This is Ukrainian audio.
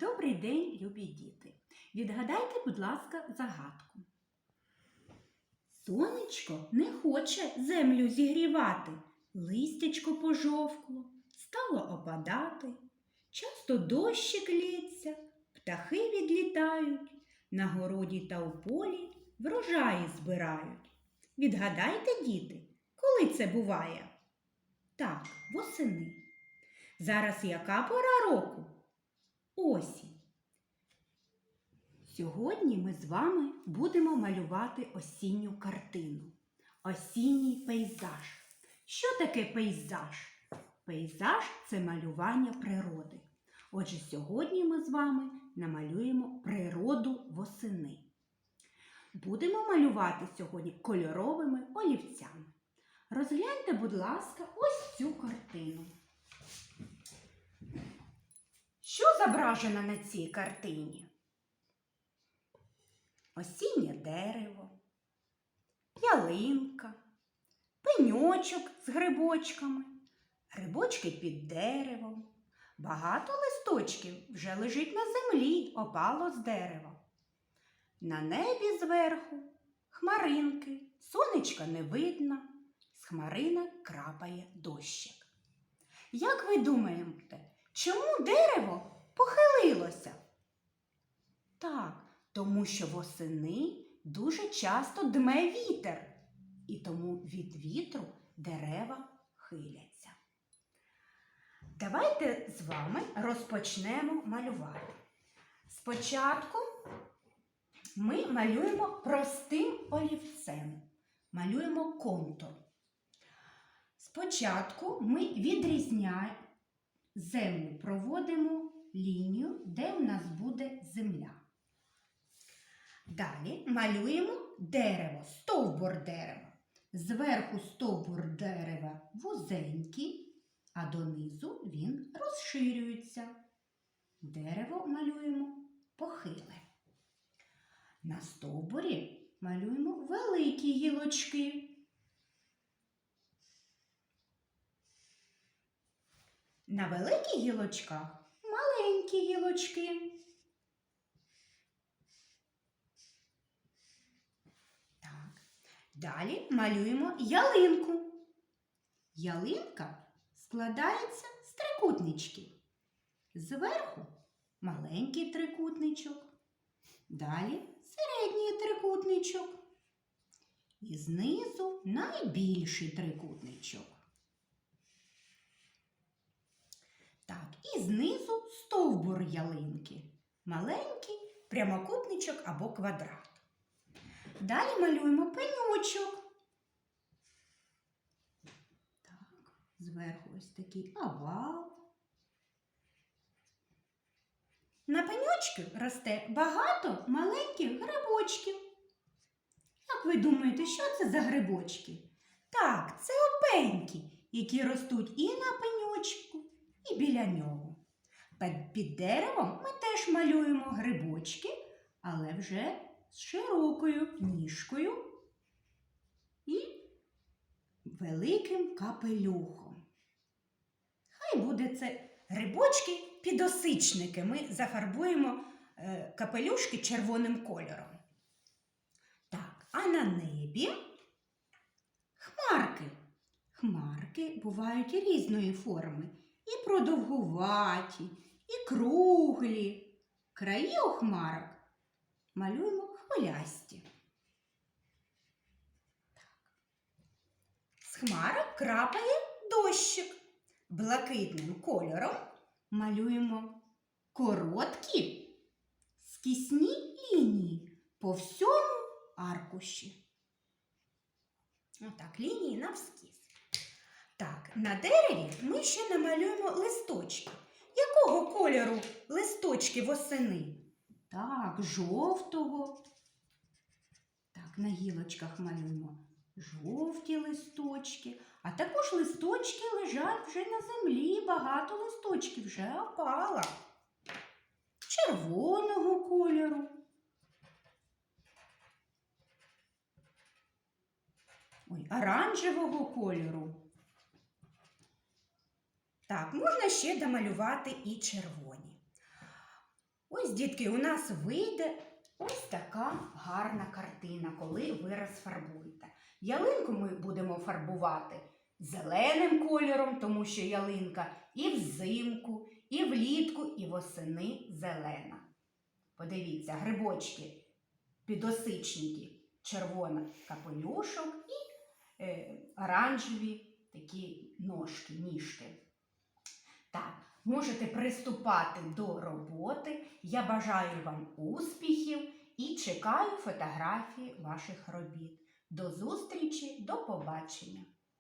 Добрий день, любі діти. Відгадайте, будь ласка, загадку. Сонечко не хоче землю зігрівати, листячко пожовкло, стало опадати. Часто дощик лється, птахи відлітають, на городі та у полі врожаї збирають. Відгадайте, діти, коли це буває? Так, восени. Зараз яка пора року? Осінь. Сьогодні ми з вами будемо малювати осінню картину. Осінній пейзаж. Що таке пейзаж? Пейзаж це малювання природи. Отже, сьогодні ми з вами намалюємо природу восени. Будемо малювати сьогодні кольоровими олівцями. Розгляньте, будь ласка, ось цю картину. Що зображено на цій картині? Осіннє дерево, ялинка, пеньочок з грибочками, грибочки під деревом. Багато листочків вже лежить на землі, опало з дерева. На небі зверху хмаринки, сонечка не видно, з хмаринок крапає дощик. Як ви думаєте, чому дерево похилилося? Так, тому що восени дуже часто дме вітер, і тому від вітру дерева хиляться. Давайте з вами розпочнемо малювати. Спочатку ми малюємо простим олівцем, малюємо контур. Спочатку ми відрізняємо землю, проводимо лінію, де у нас буде земля. Далі малюємо дерево, стовбур дерева. Зверху стовбур дерева вузенький, а донизу він розширюється. Дерево малюємо похиле. На стовбурі малюємо великі гілочки. На великих гілочках маленькі гілочки. Так. Далі малюємо ялинку. Ялинка складається з трикутничків. Зверху маленький трикутничок, далі середній трикутничок. І знизу найбільший трикутничок. Так, і знизу стовбур ялинки. Маленький прямокутничок або квадрат. Далі малюємо пенючок. Так, зверху ось такий овал. На пенючку росте багато маленьких грибочків. Як ви думаєте, що це за грибочки? Так, це опеньки, які ростуть і на пеньочку, і біля нього. Під- деревом ми теж малюємо грибочки, але вже з широкою ніжкою і великим капелюхом. Хай буде це грибочки підосичники. Ми зафарбуємо е, капелюшки червоним кольором. Так, а на небі хмарки. Хмарки бувають різної форми. І продовгуваті, і круглі. Краї у хмарок малюємо хвилясті. З хмарок крапає дощик. Блакитним кольором малюємо короткі скісні лінії по всьому аркуші. Отак, лінії навскіз. На дереві ми ще намалюємо листочки. Якого кольору листочки восени? Так, жовтого. Так, на гілочках малюємо жовті листочки, а також листочки лежать вже на землі, багато листочків вже опало. Червоного кольору. Ой, оранжевого кольору. Так, можна ще домалювати і червоні. Ось, дітки, у нас вийде ось така гарна картина, коли ви розфарбуєте. Ялинку ми будемо фарбувати зеленим кольором, тому що ялинка і взимку, і влітку, і восени зелена. Подивіться, грибочки, підосичники, червона капелюшок і е, оранжеві такі ножки, ніжки. Так, можете приступати до роботи. Я бажаю вам успіхів і чекаю фотографії ваших робіт. До зустрічі, до побачення!